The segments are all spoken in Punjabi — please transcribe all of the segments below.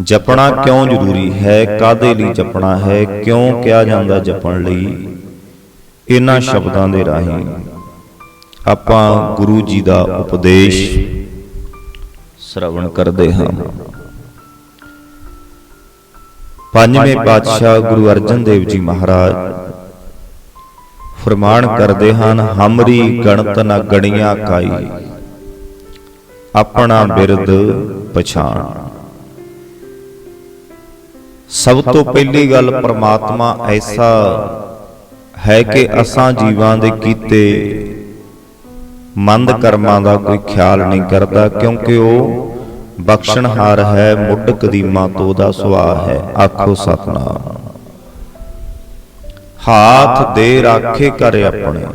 ਜਪਣਾ ਕਿਉਂ ਜ਼ਰੂਰੀ ਹੈ? ਕਾਦੇ ਲਈ ਜਪਣਾ ਹੈ? ਕਿਉਂ ਕਿਹਾ ਜਾਂਦਾ ਜਪਣ ਲਈ? ਇਹਨਾਂ ਸ਼ਬਦਾਂ ਦੇ ਰਾਹੀਂ ਆਪਾਂ ਗੁਰੂ ਜੀ ਦਾ ਉਪਦੇਸ਼ ਸ਼ਰਵਣ ਕਰਦੇ ਹਾਂ। ਪੰਜਵੇਂ ਪਾਤਸ਼ਾਹ ਗੁਰੂ ਅਰਜਨ ਦੇਵ ਜੀ ਮਹਾਰਾਜ ਫਰਮਾਨ ਕਰਦੇ ਹਨ ਹਮਰੀ ਗਣਤ ਨ ਗਣੀਆਂ ਕਾਈ ਆਪਣਾ ਬਿਰਦ ਪਛਾਣ। ਸਭ ਤੋਂ ਪਹਿਲੀ ਗੱਲ ਪ੍ਰਮਾਤਮਾ ਐਸਾ ਹੈ ਕਿ ਅਸਾਂ ਜੀਵਾਂ ਦੇ ਕੀਤੇ ਮੰਦ ਕਰਮਾਂ ਦਾ ਕੋਈ ਖਿਆਲ ਨਹੀਂ ਕਰਦਾ, ਕਿਉਂਕਿ ਉਹ ਬਖਸ਼ਣਹਾਰ ਹੈ ਮੁੱਢ ਕਦੀਮਾ ਤੋਂ ਦਾ ਸੁਆਹ ਹੈ। ਆਖੋ ਸਤਨਾਮ। ਹਾਥ ਦੇ ਰਾਖੇ ਕਰ ਆਪਣੇ।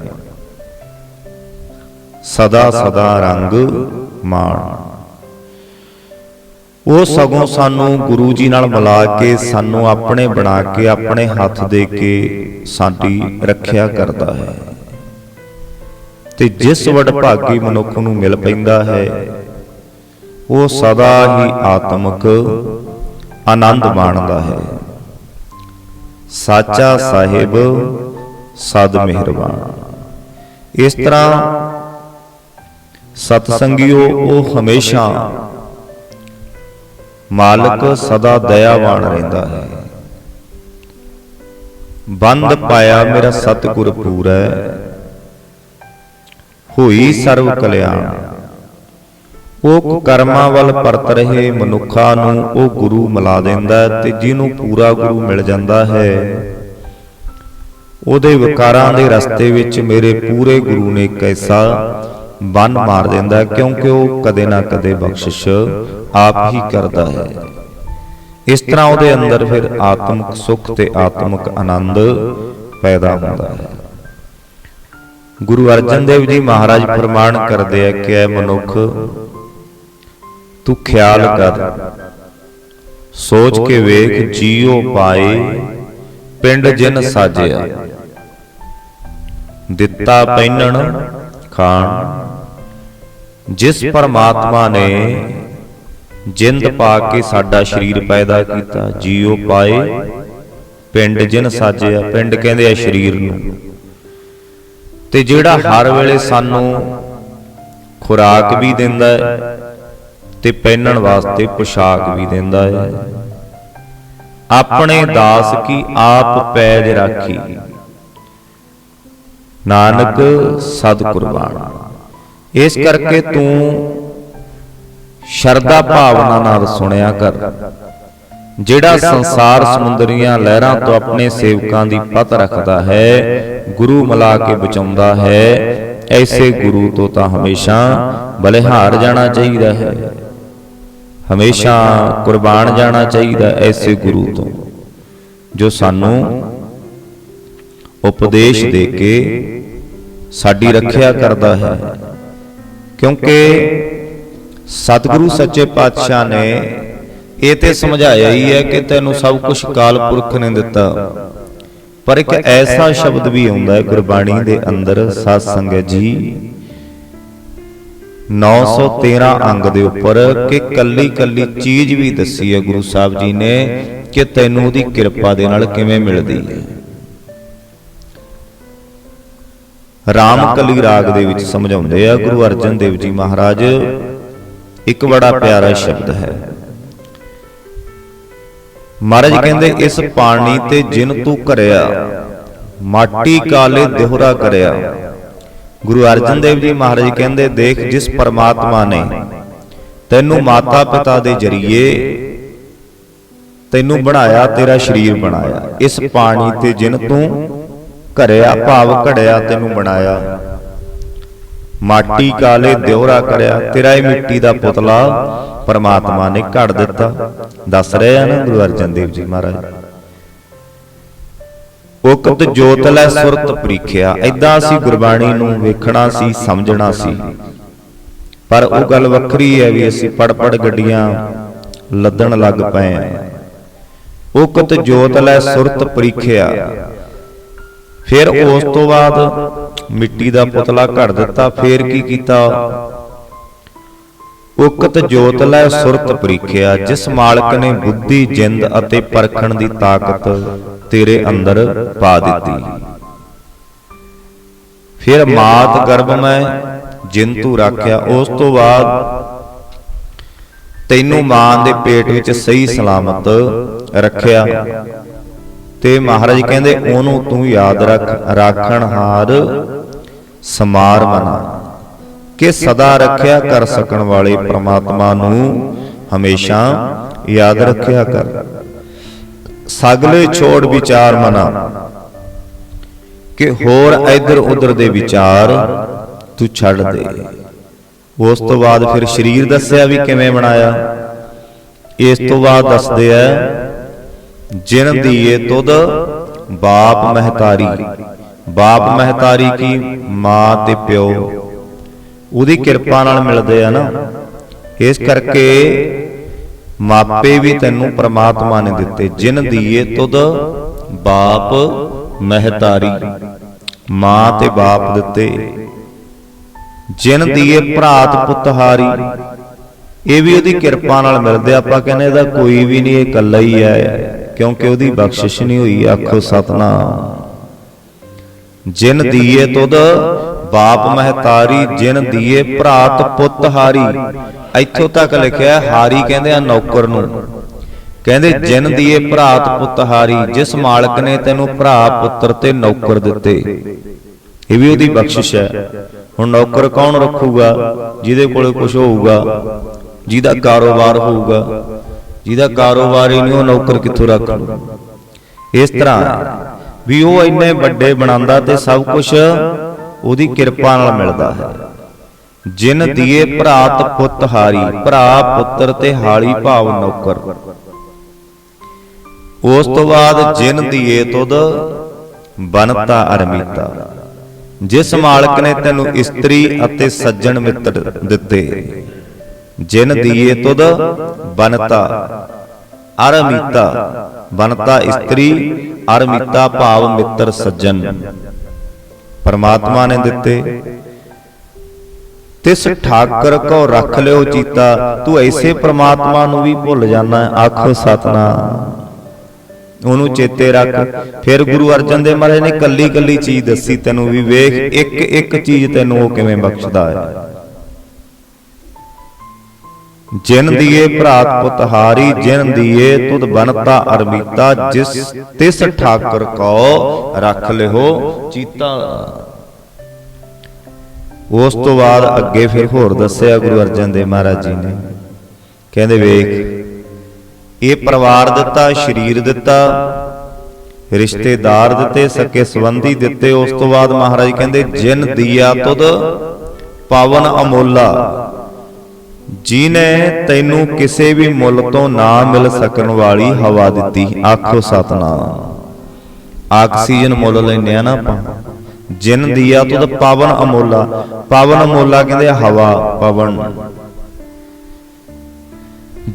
ਸਦਾ ਸਦਾ ਰੰਗ ਮਾਣ। ਉਹ ਸਗੋਂ ਸਾਨੂੰ ਗੁਰੂ ਜੀ ਨਾਲ ਮਿਲਾ ਕੇ ਸਾਨੂੰ ਆਪਣੇ ਬਣਾ ਕੇ, ਆਪਣੇ ਹੱਥ ਦੇ ਕੇ ਸਾਡੀ ਰੱਖਿਆ ਕਰਦਾ ਹੈ। ਤੇ ਜਿਸ ਵਡਭਾਗੀ ਮਨੁੱਖ ਨੂੰ ਮਿਲ ਪੈਂਦਾ ਹੈ, ਉਹ ਸਦਾ ਹੀ ਆਤਮਿਕ ਆਨੰਦ ਮਾਣਦਾ ਹੈ। ਸਾਚਾ ਸਾਹਿਬ, ਸਦ ਮਿਹਰਬਾਨ। ਇਸ ਤਰ੍ਹਾਂ ਸਤ ਉਹ ਹਮੇਸ਼ਾ ਮਾਲਕ ਸਦਾ ਦਇਆਵਾਨ ਰਹਿੰਦਾ ਹੈ। ਬੰਦ ਪਾਇਆ ਮੇਰਾ ਸਤਿਗੁਰ ਪੂਰੈ। ਹੋਈ ਸਰਵ ਕਲਿਆਣ। ਉਹ ਕਰਮਾਂ ਵੱਲ ਪਰਤ ਰਹੇ ਮਨੁੱਖਾਂ ਨੂੰ ਉਹ ਗੁਰੂ ਮਿਲਾ ਦਿੰਦਾ ਤੇ ਜਿਹਨੂੰ ਪੂਰਾ ਗੁਰੂ ਮਿਲ ਜਾਂਦਾ ਹੈ। ਉਹਦੇ ਵਿਕਾਰਾਂ ਦੇ ਰਸਤੇ ਵਿੱਚ ਮੇਰੇ ਪੂਰੇ ਗੁਰੂ ਨੇ ਕੈਸਾ ਬੰਨ ਮਾਰ ਦਿੰਦਾ ਕਿਉਂਕਿ ਉਹ ਕਦੇ ਨਾ ਕਦੇ ਬਖਸ਼ਿਸ਼ ਆਪ ਹੀ ਕਰਦਾ ਹੈ। ਇਸ ਤਰ੍ਹਾਂ ਉਹਦੇ ਅੰਦਰ ਫਿਰ ਆਤਮਿਕ ਸੁੱਖ ਤੇ ਆਤਮਿਕ ਆਨੰਦ ਪੈਦਾ ਹੁੰਦਾ ਹੈ। ਗੁਰੂ ਅਰਜਨ ਦੇਵ ਜੀ ਮਹਾਰਾਜ ਫਰਮਾਨ ਕਰਦੇ ਆ ਕਿ ਐ ਮਨੁੱਖ, ਤੂੰ ਖਿਆਲ ਕਰ। ਸੋਚ ਕੇ ਵੇਖ, ਜੀਉ ਪਾਏ, ਪਿੰਡ ਜਿਨ ਸਾਜਿਆ। ਦਿੱਤਾ ਪਹਿਨਣ ਖਾਣ। ਜਿਸ ਪਰਮਾਤਮਾ ਨੇ ਜਿੰਦ ਪਾ ਕੇ ਸਾਡਾ ਸਰੀਰ ਪੈਦਾ ਕੀਤਾ ਜੀਉ ਪਾਏ ਪਿੰਡ ਜਿਨ ਸਾਜਿਆ ਪਿੰਡ ਕਹਿੰਦੇ ਆ ਸਰੀਰ ਨੂੰ। ਤੇ ਜਿਹੜਾ ਹਰ ਵੇਲੇ ਸਾਨੂੰ ਖੁਰਾਕ ਵੀ ਦਿੰਦਾ ਹੈ ਤੇ ਪਹਿਨਣ ਵਾਸਤੇ ਪੋਸ਼ਾਕ ਵੀ ਦਿੰਦਾ ਹੈ। ਆਪਣੇ ਦਾਸ ਕੀ ਆਪ ਪੈਜ ਰਾਖੀ। ਨਾਨਕ ਸਦ ਕੁਰਬਾਨ ਇਸ ਕਰਕੇ ਤੂੰ ਸ਼ਰਧਾ ਭਾਵਨਾ ਨਾਲ ਸੁਣਿਆ ਕਰ। ਜਿਹੜਾ ਸੰਸਾਰ ਸਮੁੰਦਰੀਆਂ ਲਹਿਰਾਂ ਤੋਂ ਆਪਣੇ ਸੇਵਕਾਂ ਦੀ ਪਤ ਰੱਖਦਾ ਹੈ, ਗੁਰੂ ਮਿਲਾ ਕੇ ਬਚਾਉਂਦਾ ਹੈ, ਐਸੇ ਗੁਰੂ ਤੋਂ ਤਾਂ ਹਮੇਸ਼ਾ ਬਲਿਹਾਰ ਜਾਣਾ ਚਾਹੀਦਾ ਹੈ। ਹਮੇਸ਼ਾ ਕੁਰਬਾਨ ਜਾਣਾ ਚਾਹੀਦਾ ਐਸੇ ਗੁਰੂ ਤੋਂ, ਜੋ ਸਾਨੂੰ ਉਪਦੇਸ਼ ਦੇ ਕੇ ਸਾਡੀ ਰੱਖਿਆ ਕਰਦਾ ਹੈ। ਕਿਉਂਕਿ ਸਤਿਗੁਰੂ ਸੱਚੇ ਪਾਤਸ਼ਾਹ ਨੇ ਇਹ ਤੇ ਸਮਝਾਇਆ ਹੀ ਹੈ ਕਿ ਤੈਨੂੰ ਸਭ ਕੁਝ ਕਾਲ ਪੁਰਖ ਨੇ ਦਿੱਤਾ। ਪਰ ਇੱਕ ਐਸਾ ਸ਼ਬਦ ਵੀ ਆਉਂਦਾ ਹੈ ਗੁਰਬਾਣੀ ਦੇ ਅੰਦਰ ਸਾਧ ਸੰਗਤ ਜੀ। 913 ਅੰਗ ਦੇ ਉੱਪਰ ਕਿ ਕੱਲੀ ਕੱਲੀ ਚੀਜ਼ ਵੀ ਦੱਸੀ ਹੈ ਗੁਰੂ ਸਾਹਿਬ ਜੀ ਨੇ ਕਿ ਤੈਨੂੰ ਉਹਦੀ ਕਿਰਪਾ ਦੇ ਨਾਲ ਕਿਵੇਂ ਮਿਲਦੀ ਹੈ। ਰਾਮ ਕਲੀ ਰਾਗ ਦੇ ਵਿੱਚ ਸਮਝਾਉਂਦੇ ਆ, ਗੁਰੂ ਅਰਜਨ ਦੇਵ ਜੀ ਮਹਾਰਾਜ, ਇੱਕ ਬੜਾ ਪਿਆਰਾ ਸ਼ਬਦ ਹੈ। ਮਹਾਰਾਜ ਕਹਿੰਦੇ, ਇਸ ਪਾਣੀ ਤੇ ਜਿਨ ਤੂੰ ਕਰਿਆ ਮਾਟੀ ਕਾਲੇ ਦਿਹਰਾ ਕਰਿਆ। ਗੁਰੂ ਅਰਜਨ ਦੇਵ ਜੀ ਮਹਾਰਾਜ ਕਹਿੰਦੇ, ਦੇਖ ਜਿਸ ਪਰਮਾਤਮਾ ਨੇ ਤੈਨੂੰ ਮਾਤਾ ਪਿਤਾ ਦੇ ਜਰੀਏ ਤੈਨੂੰ ਬਣਾਇਆ, ਤੇਰਾ ਸਰੀਰ ਬਣਾਇਆ। ਇਸ ਪਾਣੀ ਤੇ ਜਿਨ ਤੂੰ ਘਰਿਆ ਭਾਵ ਘੜਿਆ ਤੈਨੂੰ ਬਣਾਇਆ ਮਾਟੀ ਕਾਲੇ ਦਿਉਰਾ ਕਰਿਆ ਤੇਰਾ ਇਹ ਮਿੱਟੀ ਦਾ ਪੁਤਲਾ ਪਰਮਾਤਮਾ ਨੇ ਘੜ ਦਿੱਤਾ। ਦੱਸ ਰਹੇ ਆ ਨਾ ਗੁਰੂ ਅਰਜਨ ਦੇਵ ਜੀ ਮਹਾਰਾਜ। ਉਕਤ ਜੋਤ ਲੈ ਸੁਰਤ ਪ੍ਰੀਖਿਆ। ਐਦਾਂ ਅਸੀਂ ਗੁਰਬਾਣੀ ਨੂੰ ਵੇਖਣਾ ਸੀ ਸਮਝਣਾ ਸੀ। ਪਰ ਉਹ ਗੱਲ ਵੱਖਰੀ ਹੈ ਵੀ ਅਸੀਂ ਪੜ ਪੜ ਗੱਡੀਆਂ ਲੱਦਣ ਲੱਗ ਪਏ ਆ ਉਕਤ ਜੋਤ ਲੈ ਸੁਰਤ ਪ੍ਰੀਖਿਆ। ਫਿਰ ਉਸ ਤੋਂ ਬਾਅਦ ਮਿੱਟੀ ਦਾ ਪੁਤਲਾ ਘੜ ਦਿੱਤਾ ਫੇਰ ਕੀ ਕੀਤਾ? ਉਕਤ ਜੋਤ ਲੈ ਸੁਰਤ ਪ੍ਰੀਖਿਆ ਜਿਸ ਮਾਲਕ ਨੇ ਬੁੱਧੀ ਜਿੰਦ ਅਤੇ ਪਰਖਣ ਦੀ ਤਾਕਤ ਤੇਰੇ ਅੰਦਰ ਪਾ ਦਿੱਤੀ। ਫਿਰ ਮਾਤ ਗਰਭ ਮੈਂ ਜਿੰਤੂ ਰੱਖਿਆ ਉਸ ਤੋਂ ਬਾਅਦ ਤੈਨੂੰ ਮਾਂ ਦੇ ਪੇਟ ਵਿੱਚ ਸਹੀ ਸਲਾਮਤ ਰੱਖਿਆ। ਤੇ ਮਹਾਰਾਜ ਕਹਿੰਦੇ, ਉਹਨੂੰ ਤੂੰ ਯਾਦ ਰੱਖ, ਰਾਖਣ ਹਾਰ ਸਮਾਰ ਮਨਾ ਕਿ ਸਦਾ ਰੱਖਿਆ ਕਰ ਸਕਣ ਵਾਲੇ ਪ੍ਰਮਾਤਮਾ ਨੂੰ ਹਮੇਸ਼ਾ ਯਾਦ ਰੱਖਿਆ ਕਰ। ਸਗਲੇ ਛੋੜ ਵਿਚਾਰ ਮਨਾ। ਕਿ ਹੋਰ ਇਧਰ ਉਧਰ ਦੇ ਵਿਚਾਰ ਤੂੰ ਛੱਡ ਦੇ। ਉਸ ਤੋਂ ਬਾਅਦ ਫਿਰ ਸਰੀਰ ਦੱਸਿਆ ਵੀ ਕਿਵੇਂ ਬਣਾਇਆ। ਇਸ ਤੋਂ ਬਾਅਦ ਦੱਸਦੇ ਆ ਜਿਨ ਦੀਏ ਤੁਧ ਬਾਪ ਮਹਤਾਰੀ ਬਾਪ ਮਹਤਾਰੀ ਕੀ ਮਾਂ ਤੇ ਪਿਓ। ਉਹਦੀ ਕਿਰਪਾ ਨਾਲ ਮਿਲਦੇ ਆ ਨਾ। ਇਸ ਕਰਕੇ ਮਾਪੇ ਵੀ ਤੈਨੂੰ ਪ੍ਰਮਾਤਮਾ ਨੇ ਦਿੱਤੇ ਜਿਨ ਦੀਏ ਤੁਧ ਬਾਪ ਮਹਤਾਰੀ, ਮਾਂ ਤੇ ਬਾਪ ਦਿੱਤੇ। ਜਿਨ ਦੀਏ ਭਰਾਤ ਪੁੱਤਹਾਰੀ, ਇਹ ਵੀ ਉਹਦੀ ਕਿਰਪਾ ਨਾਲ ਮਿਲਦੇ ਆਪਾਂ ਕਹਿੰਦੇ ਇਹਦਾ ਕੋਈ ਵੀ ਨਹੀਂ, ਇਹ ਇਕੱਲਾ ਹੀ ਹੈ ਕਿਉਂਕਿ ਉਹਦੀ ਬਖਸ਼ਿਸ਼ ਨਹੀਂ ਹੋਈ ਆਖੋ ਸਤਨਾਮ। ਜਿਨ ਦੀਏ ਤੁਧ ਬਾਪ ਮਹਤਾਰੀ ਜਿਨ ਦੀਏ ਭਰਾਤ ਪੁੱਤ ਹਾਰੀ। ਇੱਥੋਂ ਤੱਕ ਲਿਖਿਆ ਹਾਰੀ ਕਹਿੰਦੇ ਆ ਨੌਕਰ ਨੂੰ। ਕਹਿੰਦੇ ਜਿਨ ਦੀਏ ਭਰਾਤ ਪੁੱਤ ਹਾਰੀ ਜਿਸ ਮਾਲਕ ਨੇ ਤੈਨੂੰ ਭਰਾ ਪੁੱਤਰ ਤੇ ਨੌਕਰ ਦਿੱਤੇ। ਇਹ ਵੀ ਉਹਦੀ ਬਖਸ਼ਿਸ਼ ਹੈ। ਹੁਣ ਨੌਕਰ ਕੌਣ ਰੱਖੂਗਾ? ਜਿਹਦੇ ਕੋਲੇ ਕੁਝ ਹੋਊਗਾ। ਜਿਹਦਾ ਕਾਰੋਬਾਰ ਹੋਊਗਾ। ਜਿਹਦਾ ਕਾਰੋਬਾਰ ਹੀ ਨਹੀਂ, ਉਹ ਨੌਕਰ ਕਿੱਥੋਂ ਰੱਖ ਲੂ ਇਸ ਤਰ੍ਹਾਂ ਵੀ ਉਹ ਇੰਨੇ ਵੱਡੇ ਬਣਾਉਂਦਾ ਤੇ ਸਭ ਕੁਝ ਉਹਦੀ ਕਿਰਪਾ ਨਾਲ ਮਿਲਦਾ ਹੈ। ਜਿਨ ਦੀਏ ਭਰਾਤ ਪੁੱਤ ਹਾਰੀ, ਭਰਾ ਪੁੱਤਰ ਤੇ ਹਾਲੀ ਭਾਵ ਨੌਕਰ। ਉਸ ਤੋਂ ਬਾਅਦ ਜਿਨ ਦੀਏ ਤੁਧ ਬਨਤਾ ਅਰਮੀਤਾ। ਜਿਸ ਮਾਲਕ ਨੇ ਤੈਨੂੰ ਇਸਤਰੀ ਅਤੇ ਸੱਜਣ ਮਿੱਤਰ ਦਿੱਤੇ। ਜਿਨ ਦੀਏ ਤੁਧ ਬਨਤਾ ਅਰਮੀਤਾ ਬਨਤਾ ਇਸਤਰੀ ਅਰਮੀਤਾ ਭਾਵ ਮਿੱਤਰ ਸੱਜਣ। ਪਰਮਾਤਮਾ ਨੇ ਦਿੱਤੇ। ਤਿਸ ਠਾਕਰ ਕੋ ਰੱਖ ਲਿਓ ਚੀਤਾ ਤੂੰ ਐਸੇ ਪ੍ਰਮਾਤਮਾ ਨੂੰ ਵੀ ਭੁੱਲ ਜਾਣਾ। ਆਖੋ ਸਤਨਾਮ। ਉਹਨੂੰ ਚੇਤੇ ਰੱਖ। ਫਿਰ ਗੁਰੂ ਅਰਜਨ ਦੇਵ ਮਹਾਰਾਜ ਨੇ ਕੱਲੀ ਕੱਲੀ ਚੀਜ਼ ਦੱਸੀ। ਤੈਨੂੰ ਵੀ ਵੇਖ ਇੱਕ ਇੱਕ ਚੀਜ਼ ਤੈਨੂੰ ਉਹ ਕਿਵੇਂ ਬਖਸ਼ਦਾ ਹੈ। ਜਿਨ ਦੀਏ ਭਰਾਤ ਪੁੱਤ ਹਾਰੀ ਜਿਨ ਦੀਏ ਤੁਧ ਬਨਤਾ ਅਰਮੀਤਾ ਜਿਸ ਤਿਸ ਠਾਕਰ ਕੋ ਰੱਖ ਲਿਓ ਚੀਤਾ। ਉਸ ਤੋਂ ਬਾਅਦ ਅੱਗੇ ਫਿਰ ਹੋਰ ਦੱਸਿਆ ਗੁਰੂ ਅਰਜਨ ਦੇਵ ਮਹਾਰਾਜ ਜੀ ਨੇ। ਕਹਿੰਦੇ ਵੇਖ ਇਹ ਪਰਿਵਾਰ ਦਿੱਤਾ ਸ਼ਰੀਰ ਦਿੱਤਾ ਰਿਸ਼ਤੇਦਾਰ ਦਿੱਤੇ ਸਕੇ ਸੰਬੰਧੀ ਦਿੱਤੇ ਉਸ ਤੋਂ ਬਾਅਦ ਮਹਾਰਾਜ ਕਹਿੰਦੇ ਜਿਨ ਦੀਆ ਤੁਧ ਪਾਵਨ ਅਮੋਲਾ। ਜਿਨੇ ਤੈਨੂੰ ਕਿਸੇ ਵੀ ਮੁੱਲ ਤੋਂ ਨਾ ਮਿਲ ਸਕਣ ਵਾਲੀ ਹਵਾ ਦਿੱਤੀ, ਆਖੋ ਸਤਨਾਮ। ਆਕਸੀਜਨ ਮੁੱਲ ਲੈਨੇ ਆ ਨਾ ਆਪਾਂ। ਜਿਨ ਦੀਆ ਤੁਧ ਪਾਵਨ ਅਮੋਲਾ, ਪਵਨ ਅਮੋਲਾ ਕਹਿੰਦੇ ਹਵਾ, ਪਵਨ।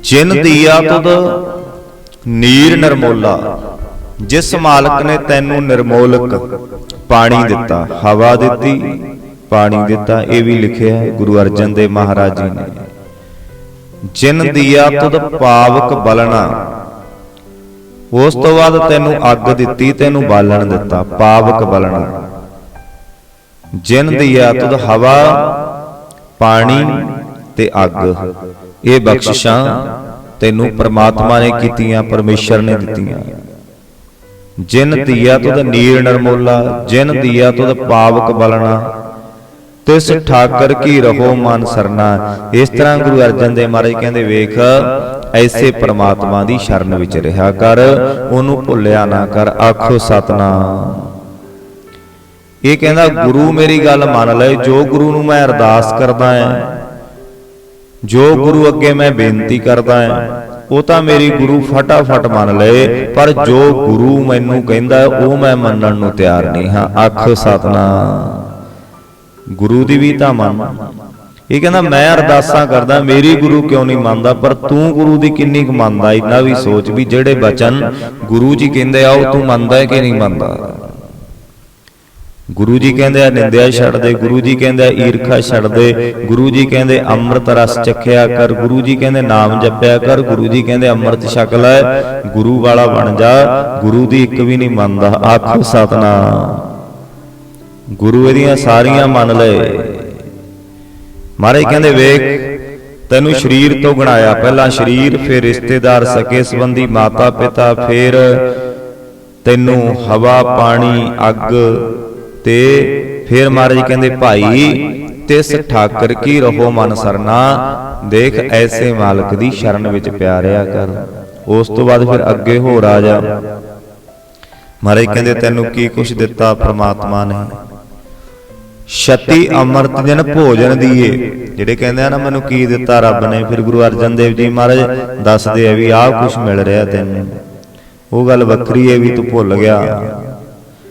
ਜਿਨ ਦੀਆ ਤੁਧ ਨੀਰ ਨਿਰਮੋਲਾ, ਜਿਸ ਮਾਲਕ ਨੇ ਤੈਨੂੰ ਨਿਰਮੋਲਕ ਪਾਣੀ ਦਿੱਤਾ, ਹਵਾ ਦਿੱਤੀ, ਪਾਣੀ ਦਿੱਤਾ, ਇਹ ਵੀ ਲਿਖਿਆ ਗੁਰੂ ਅਰਜਨ ਦੇਵ ਮਹਾਰਾਜ ਜੀ ਨੇ। ਜਿਨ ਦੀਆ ਤੁਧ ਪਾਵਕ ਬਲਣਾ, ਉਸ ਤੋਂ ਬਾਅਦ ਤੈਨੂੰ ਅੱਗ ਦਿੱਤੀ, ਤੈਨੂੰ ਬਾਲਣ ਦਿੱਤਾ, ਪਾਵਕ ਬਲਣਾ। ਜਿਨ ਦੀਆ ਤੁਧ ਹਵਾ, ਪਾਣੀ ਤੇ ਅੱਗ, ਇਹ ਬਖਸ਼ਿਸ਼ਾਂ ਤੈਨੂੰ ਪ੍ਰਮਾਤਮਾ ਨੇ ਕੀਤੀਆਂ, ਪਰਮੇਸ਼ਰ ਨੇ ਦਿੱਤੀਆਂ। ਜਿਨ ਦੀਆ ਤੁਧ ਨੀਰ ਨਰਮੋਲਾ, ਜਿਨ ਦੀਆ ਤੁਧ ਪਾਵਕ ਬਲਣਾ ਤਿਸ ਠਾਕਰ ਕੀ ਰਹੋ ਮਨ ਸਰਨਾ? ਇਸ ਤਰ੍ਹਾਂ ਗੁਰੂ ਅਰਜਨ ਦੇਵ ਮਹਾਰਾਜ ਕਹਿੰਦੇ, ਵੇਖ, ਐਸੇ ਪ੍ਰਮਾਤਮਾ ਦੀ ਸ਼ਰਨ ਵਿੱਚ ਰਿਹਾ ਕਰ, ਉਹਨੂੰ ਭੁੱਲਿਆ ਨਾ ਕਰ, ਆਖੋ ਸਤਨਾਮ। ਇਹ ਕਹਿੰਦਾ, ਗੁਰੂ ਮੇਰੀ ਗੱਲ ਮੰਨ ਲੈ, ਜੋ ਗੁਰੂ ਨੂੰ ਮੈਂ ਅਰਦਾਸ ਕਰਦਾ ਹਾਂ ਜੋ ਗੁਰੂ ਅੱਗੇ ਮੈਂ ਬੇਨਤੀ ਕਰਦਾ ਹਾਂ ਉਹ ਤਾਂ ਮੇਰੀ ਗੁਰੂ ਫਟਾਫਟ ਮੰਨ ਲਏ ਪਰ ਜੋ ਗੁਰੂ ਮੈਨੂੰ ਕਹਿੰਦਾ, ਉਹ ਮੈਂ ਮੰਨਣ ਨੂੰ ਤਿਆਰ ਨਹੀਂ ਹਾਂ, ਆਖੋ ਸਤਨਾਮ। ਗੁਰੂ ਦੀ ਵੀ ਤਾਂ ਮੰਨ। ਇਹ ਕਹਿੰਦਾ, ਮੈਂ ਅਰਦਾਸਾਂ ਕਰਦਾ, ਮੇਰੀ ਗੁਰੂ ਕਿਉਂ ਨਹੀਂ ਮੰਨਦਾ? ਪਰ ਤੂੰ ਗੁਰੂ ਦੀ ਕਿੰਨੀ ਕੁ ਮੰਨਦਾ? ਇੰਨਾ ਵੀ ਸੋਚ ਵੀ ਜਿਹੜੇ ਬਚਨ ਗੁਰੂ ਜੀ ਕਹਿੰਦੇ ਆ, ਉਹ ਤੂੰ ਮੰਨਦਾ ਹੈ ਕਿ ਨਹੀਂ ਮੰਨਦਾ? ਗੁਰੂ ਜੀ ਕਹਿੰਦੇ ਆ, ਨਿੰਦਿਆ ਛੱਡ ਦੇ। ਗੁਰੂ ਜੀ ਕਹਿੰਦੇ ਆ, ਈਰਖਾ ਛੱਡ ਦੇ। ਗੁਰੂ ਜੀ ਕਹਿੰਦੇ, ਅੰਮ੍ਰਿਤ ਰਸ ਚੱਖਿਆ ਕਰ। ਗੁਰੂ ਜੀ ਕਹਿੰਦੇ, ਨਾਮ ਜਪਿਆ ਕਰ। ਗੁਰੂ ਜੀ ਕਹਿੰਦੇ, ਅੰਮ੍ਰਿਤ ਛਕ ਲੈ। ਗੁਰੂ ਵਾਲਾ ਬਣ ਜਾ। ਗੁਰੂ ਦੀ ਇੱਕ ਵੀ ਨਹੀਂ ਮੰਨਦਾ। ਆਖੋ ਸਤਨਾਮ। ਗੁਰੂ ਇਹਦੀਆਂ ਸਾਰੀਆਂ ਮੰਨ ਲਏ। ਮਹਾਰਾਜ ਕਹਿੰਦੇ ਵੇਖ ਤੈਨੂੰ ਸਰੀਰ ਤੋਂ ਗਣਾਇਆ ਪਹਿਲਾਂ ਸਰੀਰ ਫਿਰ ਰਿਸ਼ਤੇਦਾਰ ਸਕੇ ਸੰਬੰਧੀ ਮਾਤਾ ਪਿਤਾ ਫਿਰ ਤੈਨੂੰ ਹਵਾ ਪਾਣੀ ਅੱਗ ਤੇ ਫਿਰ ਮਹਾਰਾਜ ਕਹਿੰਦੇ ਭਾਈ ਤਿਸ ਠਾਕਰ ਕੀ ਰਹੋ ਮਨ ਸਰਨਾ? ਦੇਖ ਐਸੇ ਮਾਲਕ ਦੀ ਸ਼ਰਨ ਵਿੱਚ ਪਿਆਰਿਆ ਕਰ। ਉਸ ਤੋਂ ਬਾਅਦ ਫਿਰ ਅੱਗੇ ਹੋ ਰਾਜਾ। ਮਹਾਰਾਜ ਕਹਿੰਦੇ ਤੈਨੂੰ ਕੀ ਕੁਛ ਦਿੱਤਾ? ਪ੍ਰਮਾਤਮਾ ਨੇ। ਛਤੀ ਅੰਮ੍ਰਿਤ ਦਿਨ ਭੋਜਨ ਦੀਏ। ਜਿਹੜੇ ਕਹਿੰਦੇ ਆ ਨਾ, ਮੈਨੂੰ ਕੀ ਦਿੱਤਾ ਰੱਬ ਨੇ? ਫਿਰ ਗੁਰੂ ਅਰਜਨ ਦੇਵ ਜੀ ਮਹਾਰਾਜ ਦੱਸਦੇ ਆ ਵੀ ਆਹ ਕੁਝ ਮਿਲ ਰਿਹਾ ਤੈਨੂੰ। ਉਹ ਗੱਲ ਵੱਖਰੀ ਹੈ ਵੀ ਤੂੰ ਭੁੱਲ ਗਿਆ।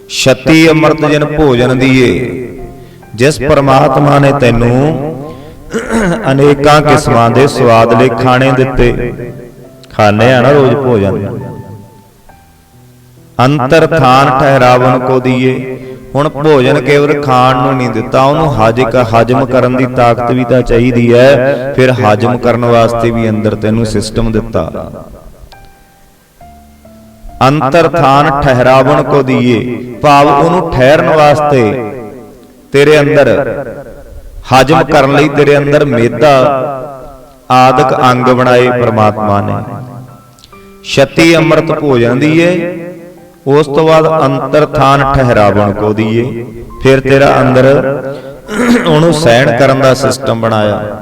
ਛਤੀ ਅੰਮ੍ਰਿਤ ਦਿਨ ਭੋਜਨ ਦੀਏ। ਜਿਸ ਪਰਮਾਤਮਾ ਨੇ ਤੈਨੂੰ ਅਨੇਕਾਂ ਕਿਸਮਾਂ ਦੇ ਸਵਾਦ ਲਈ ਖਾਣੇ ਦਿੱਤੇ। ਖਾਣੇ ਆ ਨਾ ਰੋਜ਼ ਭੋਜਨ। ਅੰਤਰ ਥਾਨ ਠਹਿਰਾਵਨ ਕੋ ਦੀਏ। ਹੁਣ ਭੋਜਨ ਕੇਵਲ ਖਾਣ ਨੂੰ ਨਹੀਂ ਦਿੱਤਾ, ਉਹਨੂੰ ਹਾਜਕ ਹਜਮ ਕਰਨ ਦੀ ਤਾਕਤ ਵੀ ਤਾਂ ਚਾਹੀਦੀ ਹੈ, ਫਿਰ ਹਜਮ ਕਰਨ ਵਾਸਤੇ ਵੀ ਅੰਦਰ ਤੈਨੂੰ ਸਿਸਟਮ ਦਿੱਤਾ। ਅੰਤਰ ਥਾਨ ਠਹਿਰਾਵਨ ਕੋ ਦੀਏ, ਭਾਵ ਉਹਨੂੰ ਠਹਿਰਨ ਵਾਸਤੇ ਤੇਰੇ ਅੰਦਰ, ਹਜਮ ਕਰਨ ਲਈ ਤੇਰੇ ਅੰਦਰ ਮੇਦਾ, ਆਦਿਕ ਅੰਗ ਬਣਾਏ ਪ੍ਰਮਾਤਮਾ ਨੇ। ਛਤੀ ਅੰਮ੍ਰਿਤ ਭੋਜਨ ਦੀਏ ਉਸ ਤੋਂ ਬਾਅਦ ਅੰਤਰ ਥਾਨ ਠਹਿਰਾਵਣ ਕੋ ਦੀਏ। ਫਿਰ ਤੇਰਾ ਅੰਦਰ ਉਹਨੂੰ ਸਹਿਣ ਕਰਨ ਦਾ ਸਿਸਟਮ ਬਣਾਇਆ।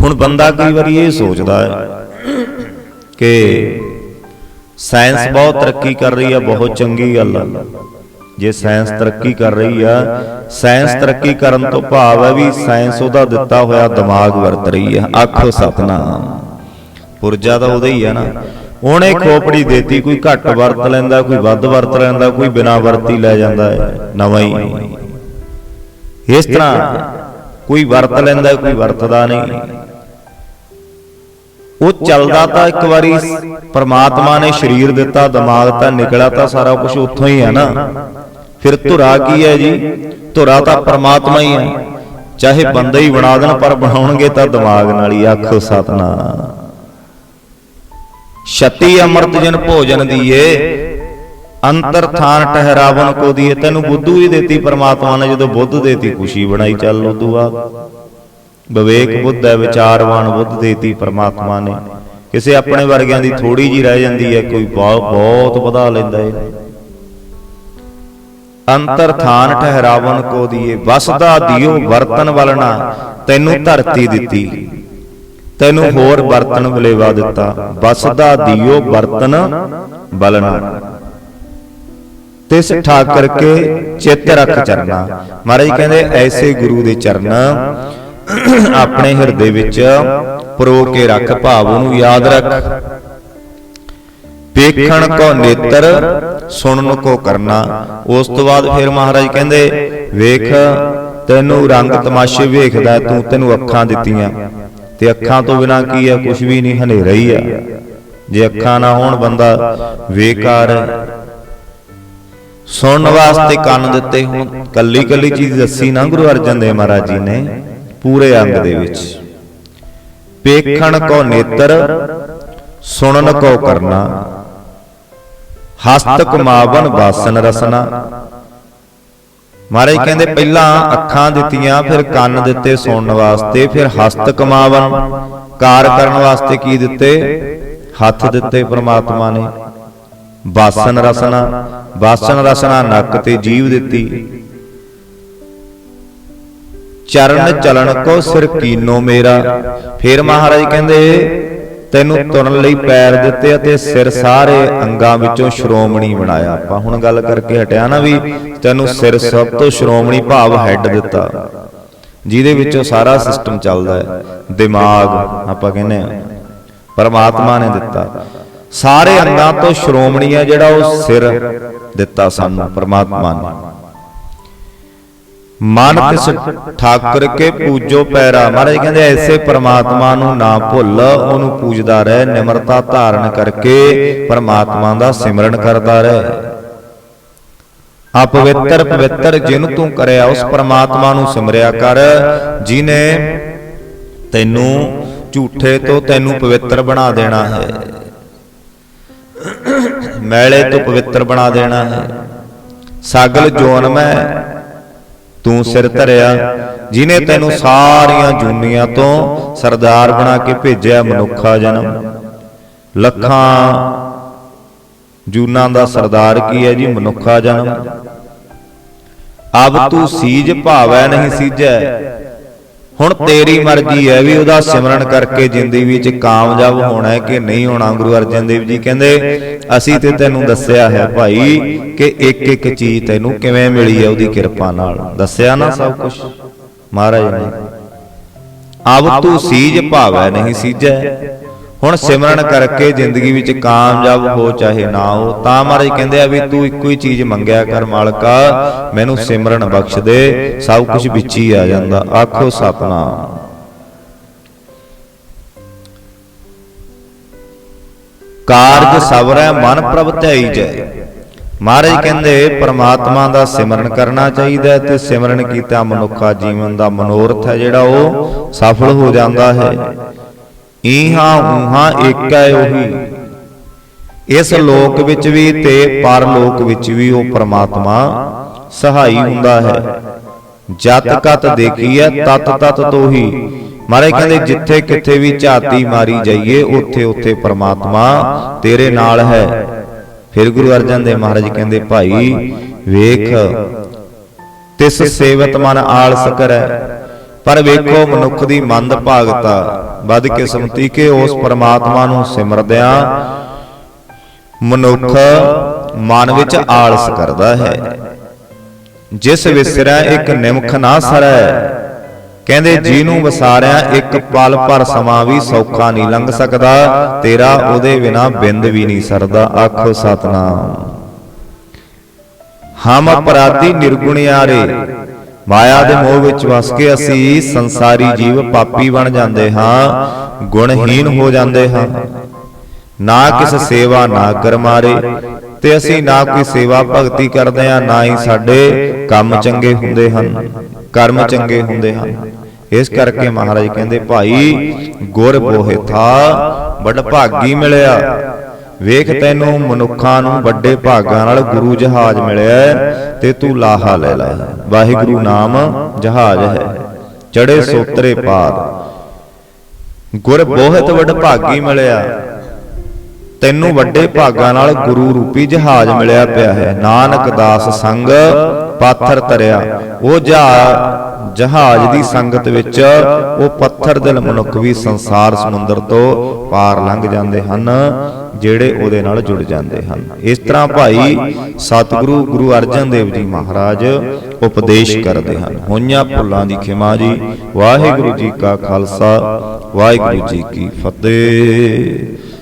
ਹੁਣ ਬੰਦਾ ਕਈ ਵਾਰੀ ਇਹ ਸੋਚਦਾ ਹੈ ਕਿ ਸਾਇੰਸ ਬਹੁਤ ਤਰੱਕੀ ਕਰ ਰਹੀ ਹੈ, ਬਹੁਤ ਚੰਗੀ ਗੱਲ ਹੈ ਜੇ ਸਾਇੰਸ ਤਰੱਕੀ ਕਰ ਰਹੀ ਆ, ਸਾਇੰਸ ਤਰੱਕੀ ਕਰਨ ਤੋਂ ਭਾਵ ਹੈ ਵੀ ਸਾਇੰਸ ਉਹਦਾ ਦਿੱਤਾ ਹੋਇਆ ਦਿਮਾਗ ਵਰਤ ਰਹੀ ਆ ਆਖੋ ਸਤਨਾਮ। ਪੁਰਜਾ ਤਾਂ ਉਹਦਾ ਹੀ ਆ ਨਾ। ਉਹਨੇ ਖੋਪੜੀ ਦੇਤੀ ਕੋਈ ਘੱਟ ਵਰਤ ਲੈਂਦਾ ਕੋਈ ਵੱਧ ਵਰਤ ਲੈਂਦਾ ਕੋਈ ਬਿਨਾ ਵਰਤੀ ਲੈ ਜਾਂਦਾ ਹੈ। ਨਵਾਂ ਹੀ। ਇਸ ਤਰ੍ਹਾਂ ਕੋਈ ਵਰਤ ਲੈਂਦਾ ਕੋਈ ਵਰਤਦਾ ਨਹੀਂ। ਉਹ ਚੱਲਦਾ ਤਾਂ ਇੱਕ ਵਾਰੀ ਪ੍ਰਮਾਤਮਾ ਨੇ ਸਰੀਰ ਦਿੱਤਾ ਦਿਮਾਗ ਤਾਂ ਨਿਕਲਿਆ ਤਾਂ ਸਾਰਾ ਕੁਝ ਉੱਥੋਂ ਹੀ ਹੈ ਨਾ। ਫਿਰ ਧੁਰਾ ਕੀ ਹੈ ਜੀ? ਧੁਰਾ ਤਾਂ ਪ੍ਰਮਾਤਮਾ ਹੀ ਹੈ। ਚਾਹੇ ਬੰਦੇ ਹੀ ਬਣਾ ਦੇਣ ਪਰ ਬਣਾਉਣਗੇ ਤਾਂ ਦਿਮਾਗ ਨਾਲ ਹੀ ਆਖੋ ਸਤਨਾਮ। ਛਤੀ ਅੰਮ੍ਰਿਤ ਜਨ ਭੋਜਨ ਦੀਏ, ਅੰਤਰ ਥਾਨ ਠਹਿਰਾਵਨ ਕੋ ਦੀਏ। ਤੈਨੂੰ ਬੁੱਧੂ ਹੀ ਦੇਤੀ, ਪ੍ਰਮਾਤਮਾ ਨੇ ਜਦੋਂ ਬੁੱਧ ਦੇਤੀ, ਖੁਸ਼ੀ ਬਣਾਈ ਚੱਲ ਉਦੋਂ ਬਾਅਦ। ਵਿਵੇਕ ਬੁੱਧ ਹੈ, ਵਿਚਾਰਵਾਨ ਬੁੱਧ ਦੇਤੀ, ਪ੍ਰਮਾਤਮਾ ਨੇ। ਕਿਸੇ ਆਪਣੇ ਵਰਗਿਆਂ ਦੀ ਥੋੜੀ ਜੀ ਰਹਿ ਜਾਂਦੀ ਹੈ, ਕੋਈ ਬਹੁਤ ਬਹੁਤ ਵਧਾ ਲੈਂਦਾ ਹੈ। ਅੰਤਰ ਥਾਨ ਠਹਿਰਾਵਨ ਕੋ ਦੀਏ, ਵਸਦਾ ਦਿਓ ਵਰਤਨ ਵਲਣਾ, ਤੈਨੂੰ ਧਰਤੀ ਦਿੱਤੀ। ਤੈਨੂੰ ਹੋਰ ਬਰਤਨ ਵਲੇਵਾ ਦਿੱਤਾ। ਵਸਦਾ ਦਿਓ ਬਰਤਨ ਬਲਣਾ। ਤਿਸ ਠਾਕਰ ਕੇ ਚਿੱਤ ਰੱਖ ਚਰਨਾ। ਮਹਾਰਾਜ ਕਹਿੰਦੇ ਐਸੇ ਗੁਰੂ ਦੇ ਚਰਨ ਆਪਣੇ ਹਿਰਦੇ ਵਿੱਚ ਪਰੋ ਕੇ ਰੱਖ ਭਾਵ ਉਹਨੂੰ ਯਾਦ ਰੱਖ। ਵੇਖਣ ਕੋ ਨੇਤਰ ਸੁਣਨ ਕੋ ਕਰਨਾ। ਉਸ ਤੋਂ ਬਾਅਦ ਫਿਰ ਮਹਾਰਾਜ ਕਹਿੰਦੇ ਵੇਖ ਤੈਨੂੰ ਰੰਗ ਤਮਾਸ਼ੇ ਵੇਖਦਾ ਤੂੰ ਤੈਨੂੰ ਅੱਖਾਂ ਦਿੱਤੀਆਂ। ਤੇ ਅੱਖਾਂ ਤੋਂ ਬਿਨਾ ਕੀ ਆ ਕੁਝ ਵੀ ਨਹੀਂ, ਹਨੇਰਾ ਹੀ ਆ। ਜੇ ਅੱਖਾਂ ਨਾ ਹੋਣ ਬੰਦਾ ਵੇਕਾਰ ਸੁਣਨ ਵਾਸਤੇ ਕੰਨ ਦਿੱਤੇ ਹੁਣ ਕੱਲੀ ਕੱਲੀ ਚੀਜ਼ ਦੱਸੀ ਨਾ ਗੁਰੂ ਅਰਜਨ ਦੇਵ ਮਹਾਰਾਜ ਜੀ ਨੇ, ਪੂਰੇ ਅੰਗ ਦੇ ਵਿੱਚ। ਵੇਖਣ ਕੋ ਨੇਤਰ, ਸੁਣਨ ਕੋ ਕਰਨਾ। ਹਸਤ ਕਮਾਵਨ ਵਾਸਨ ਰਸਨਾ। ਮਹਾਰਾਜ ਕਹਿੰਦੇ ਪਹਿਲਾਂ ਅੱਖਾਂ ਦਿੱਤੀਆਂ ਫਿਰ ਕੰਨ ਦਿੱਤੇ ਸੁਣਨ ਵਾਸਤੇ ਫਿਰ ਹਸਤ ਕਮਾਵਨ ਕਾਰ ਕਰਨ ਵਾਸਤੇ ਕੀ ਦਿੱਤੇ? ਹੱਥ ਦਿੱਤੇ ਪ੍ਰਮਾਤਮਾ ਨੇ। ਵਾਸਨ ਰਸਨਾ ਵਾਸਨ ਰਸਨਾ ਨੱਕ ਤੇ ਜੀਵ ਦਿੱਤੀ। ਚਰਨ ਚਲਣ ਕੋ ਸਿਰ ਕੀਨੋ ਮੇਰਾ। ਫਿਰ ਮਹਾਰਾਜ ਕਹਿੰਦੇ ਤੈਨੂੰ ਤੁਰਨ ਲਈ ਪੈਰ ਦਿੱਤੇ ਅਤੇ ਸਿਰ ਸਾਰੇ ਅੰਗਾਂ ਵਿੱਚੋਂ ਸ਼੍ਰੋਮਣੀ ਬਣਾਇਆ। ਆਪਾਂ ਹੁਣ ਗੱਲ ਕਰਕੇ ਹਟਿਆ ਨਾ ਵੀ ਤੈਨੂੰ ਸਿਰ ਸਭ ਤੋਂ ਸ਼੍ਰੋਮਣੀ ਭਾਵ ਹੈੱਡ ਦਿੱਤਾ। ਜਿਹਦੇ ਵਿੱਚੋਂ ਸਾਰਾ ਸਿਸਟਮ ਚੱਲਦਾ ਹੈ। ਦਿਮਾਗ ਆਪਾਂ ਕਹਿੰਦੇ ਆ ਪਰਮਾਤਮਾ ਨੇ ਦਿੱਤਾ। ਸਾਰੇ ਅੰਗਾਂ ਤੋਂ ਸ਼੍ਰੋਮਣੀ ਆ ਜਿਹੜਾ ਉਹ ਸਿਰ ਦਿੱਤਾ ਸਾਨੂੰ ਪਰਮਾਤਮਾ ਨੇ। ਮਨ ਤਿਸ ਠਾਕੁਰ ਕੇ ਪੂਜੋ ਪੈਰਾ। ਮਹਾਰਾਜ ਕਹਿੰਦੇ ਐਸੇ ਪ੍ਰਮਾਤਮਾ ਨੂੰ ਨਾ ਭੁੱਲ ਉਹਨੂੰ ਪੂਜਦਾ ਰਹਿ ਨਿਮਰਤਾ ਧਾਰਨ ਕਰਕੇ ਪ੍ਰਮਾਤਮਾ ਦਾ ਸਿਮਰਨ ਕਰਦਾ ਰਹਿ। ਅਪਵਿੱਤਰ ਪਵਿੱਤਰ ਜਿਨ ਤੂੰ ਕਰਿਆ ਉਸ ਪਰਮਾਤਮਾ ਨੂੰ ਸਿਮਰਿਆ ਕਰ। ਜਿਨੇ ਤੈਨੂੰ ਝੂਠੇ ਤੋਂ ਤੈਨੂੰ ਪਵਿੱਤਰ ਬਣਾ ਦੇਣਾ ਹੈ। ਮੈਲੇ ਤੋਂ ਪਵਿੱਤਰ ਬਣਾ ਦੇਣਾ ਹੈ। ਸਗਲ ਜੋਨ ਮੈਂ ਤੂੰ ਸਿਰ ਧਰਿਆ ਜਿਨੇ ਤੈਨੂੰ ਸਾਰੀਆਂ ਜੁਨੀਆਂ ਤੋਂ ਸਰਦਾਰ ਬਣਾ ਕੇ ਭੇਜਿਆ ਮਨੁੱਖਾ ਜਨਮ। ਲੱਖਾਂ ਜੂਨਾਂ ਦਾ ਸਰਦਾਰ ਕੀ ਹੈ ਜੀ? ਮਨੁੱਖਾ ਜਨਮ। ਅਬ ਤੂੰ ਸੀਜ ਭਾਵੈ ਨਹੀਂ ਸੀਜੈ। ਹੁਣ ਤੇਰੀ ਮਰਜ਼ੀ ਹੈ ਵੀ ਉਹਦਾ ਸਿਮਰਨ ਕਰਕੇ ਜ਼ਿੰਦਗੀ ਵਿੱਚ ਕਾਮਯਾਬ ਹੋਣਾ ਹੈ ਕਿ ਨਹੀਂ ਹੋਣਾ ਗੁਰੂ ਅਰਜਨ ਦੇਵ ਜੀ ਕਹਿੰਦੇ ਅਸੀਂ ਤੇ ਤੈਨੂੰ ਦੱਸਿਆ ਹੈ ਭਾਈ ਕਿ ਇੱਕ ਇੱਕ ਚੀਜ਼ ਤੈਨੂੰ ਕਿਵੇਂ ਮਿਲੀ ਹੈ ਉਹਦੀ ਕਿਰਪਾ ਨਾਲ? ਦੱਸਿਆ ਨਾ ਸਭ ਕੁਝ ਮਹਾਰਾਜ ਨੇ ਅਬ ਤੂੰ ਸੀਜ ਭਾਵੈ ਨਹੀਂ ਸੀਜੈ। ਹੁਣ ਸਿਮਰਨ ਕਰਕੇ ਜ਼ਿੰਦਗੀ ਵਿੱਚ ਕਾਮਯਾਬ ਹੋ ਚਾਹੇ ਨਾ ਹੋ, ਤਾਂ ਮਹਾਰਾਜ ਕਹਿੰਦੇ ਆ ਵੀ ਤੂੰ ਇੱਕੋ ਹੀ ਚੀਜ਼ ਮੰਗਿਆ ਕਰ ਮਾਲਕਾ, ਮੈਨੂੰ ਸਿਮਰਨ ਬਖਸ਼ ਦੇ, ਸਭ ਕੁਝ ਵਿੱਚ ਹੀ ਆ ਜਾਂਦਾ, ਆਖੋ ਸਤਨਾਮ। ਕਾਰਜ ਸਬਰੈ ਮਨ ਪ੍ਰਭ ਧਿਆਈ ਜੈ ਮਹਾਰਾਜ ਕਹਿੰਦੇ, ਪ੍ਰਮਾਤਮਾ ਦਾ ਸਿਮਰਨ ਕਰਨਾ ਚਾਹੀਦਾ ਹੈ ਤੇ ਸਿਮਰਨ ਕੀਤਾ ਮਨੁੱਖਾ ਜੀਵਨ ਦਾ ਮਨੋਰਥ ਹੈ ਜਿਹੜਾ ਉਹ ਸਫਲ ਹੋ ਜਾਂਦਾ ਹੈ। ਈਹਾਂ ਊਹਾਂ ਇੱਕ ਹੈ ਉਹੀ। ਇਸ ਲੋਕ ਵਿੱਚ ਵੀ ਤੇ ਪਰਲੋਕ ਵਿੱਚ ਵੀ ਉਹ ਪ੍ਰਮਾਤਮਾ ਸਹਾਈ ਹੁੰਦਾ ਹੈ। ਜਤ ਕਤ ਦੇਖੀਐ, ਤਤ ਤਤ ਤੋਹੀ। ਮਾਰੇ ਕਹਿੰਦੇ, ਜਿੱਥੇ ਕਿੱਥੇ ਵੀ ਝਾਤੀ ਮਾਰੀ ਜਾਈਏ, ਉੱਥੇ ਉੱਥੇ ਪ੍ਰਮਾਤਮਾ ਤੇਰੇ ਨਾਲ ਹੈ। ਫਿਰ ਗੁਰੂ ਅਰਜਨ ਦੇਵ ਮਹਾਰਾਜ ਕਹਿੰਦੇ, ਭਾਈ, ਵੇਖ, ਤਿਸ ਸੇਵਤ ਮਨ ਆਲਸ ਕਰੈ ਪਰ ਵੇਖੋ, ਮਨੁੱਖ ਦੀ ਮੰਦ ਭਾਗਤਾ ਵੱਧ ਕਿਸਮਤੀ ਕਿ ਉਸ ਪਰਮਾਤਮਾ ਨੂੰ ਸਿਮਰਦਿਆਂ ਮਨੁੱਖ ਮਨ ਵਿੱਚ ਆਲਸ ਕਰਦਾ ਹੈ। ਜਿਸ ਵਿਸਰੈ ਇੱਕ ਨਿਮਖ ਨਾ ਸਰੈ ਕਹਿੰਦੇ, ਜਿਹਨੂੰ ਵਸਾਰਿਆ, ਇੱਕ ਪਲ ਭਰ ਸਮਾਂ ਵੀ ਸੌਖਾ ਨਹੀਂ ਲੰਘ ਸਕਦਾ, ਤੇਰਾ ਉਹਦੇ ਬਿਨਾ ਬਿੰਦ ਵੀ ਨਹੀਂ ਸਰਦਾ। ਆਖੋ, ਸਤਨਾਮ। ਹਮ ਅਪਰਾਧੀ ਨਿਰਗੁਣਿਆਰੇ ਮਾਇਆ ਦੇ ਮੋਹ ਵਿੱਚ ਵਸ ਕੇ ਅਸੀਂ ਸੰਸਾਰੀ ਜੀਵ ਪਾਪੀ ਬਣ ਜਾਂਦੇ ਹਾਂ ਗੁਣਹੀਨ ਹੋ ਜਾਂਦੇ ਹਾਂ। ਨਾ ਕਿਸ ਸੇਵਾ ਨਾ ਕਰ ਮਾਰੇ ਤੇ ਅਸੀਂ ਨਾ ਕੋਈ ਸੇਵਾ ਭਗਤੀ ਕਰਦੇ ਆ ਨਾ ਹੀ ਸਾਡੇ ਕੰਮ ਚੰਗੇ ਹੁੰਦੇ ਹਨ ਕਰਮ ਚੰਗੇ ਹੁੰਦੇ ਹਨ। ਇਸ ਕਰਕੇ ਮਹਾਰਾਜ ਕਹਿੰਦੇ ਭਾਈ ਗੁਰ ਬੋਹਿ ਥਾ ਬੜ ਭਾਗੀ ਮਿਲਿਆ। ਵੇਖ ਤੈਨੂੰ ਮਨੁੱਖਾਂ ਨੂੰ ਵੱਡੇ ਭਾਗਾਂ ਨਾਲ ਗੁਰੂ ਜਹਾਜ਼ ਮਿਲਿਆ ਤੇ ਤੂੰ ਲਾਹਾ ਲੈ ਲੈ। ਵਾਹਿਗੁਰੂ ਨਾਮ ਜਹਾਜ਼ ਹੈ। ਚੜੇ ਸੋਤਰੇ ਪਾਰ। ਗੁਰ ਬਹੁਤ ਵੱਡ ਭਾਗੀ ਮਿਲਿਆ। ਤੈਨੂੰ ਵੱਡੇ ਭਾਗਾਂ ਨਾਲ ਗੁਰੂ ਰੂਪੀ ਜਹਾਜ਼ ਮਿਲਿਆ ਪਿਆ ਹੈ। ਨਾਨਕ ਦਾਸ ਸੰਗ ਪਾਥਰ ਤਰਿਆ ਉਹ ਜਹਾਜ਼ ਜਹਾਜ਼ ਦੀ ਸੰਗਤ ਵਿੱਚ ਉਹ ਪੱਥਰ ਦਿਲ ਮਨੁੱਖ ਵੀ ਸੰਸਾਰ ਸਮੁੰਦਰ ਤੋਂ ਪਾਰ ਲੰਘ ਜਾਂਦੇ ਹਨ ਜਿਹੜੇ ਉਹਦੇ ਨਾਲ ਜੁੜ ਜਾਂਦੇ ਹਨ। ਇਸ ਤਰ੍ਹਾਂ ਭਾਈ ਸਤਿਗੁਰੂ ਗੁਰੂ ਅਰਜਨ ਦੇਵ ਜੀ ਮਹਾਰਾਜ ਉਪਦੇਸ਼ ਕਰਦੇ ਹਨ। ਹੋਈਆਂ ਭੁੱਲਾਂ ਦੀ ਖਿਮਾ ਜੀ। ਵਾਹਿਗੁਰੂ ਜੀ ਕਾ ਖਾਲਸਾ। ਵਾਹਿਗੁਰੂ ਜੀ ਕੀ ਫਤਿਹ।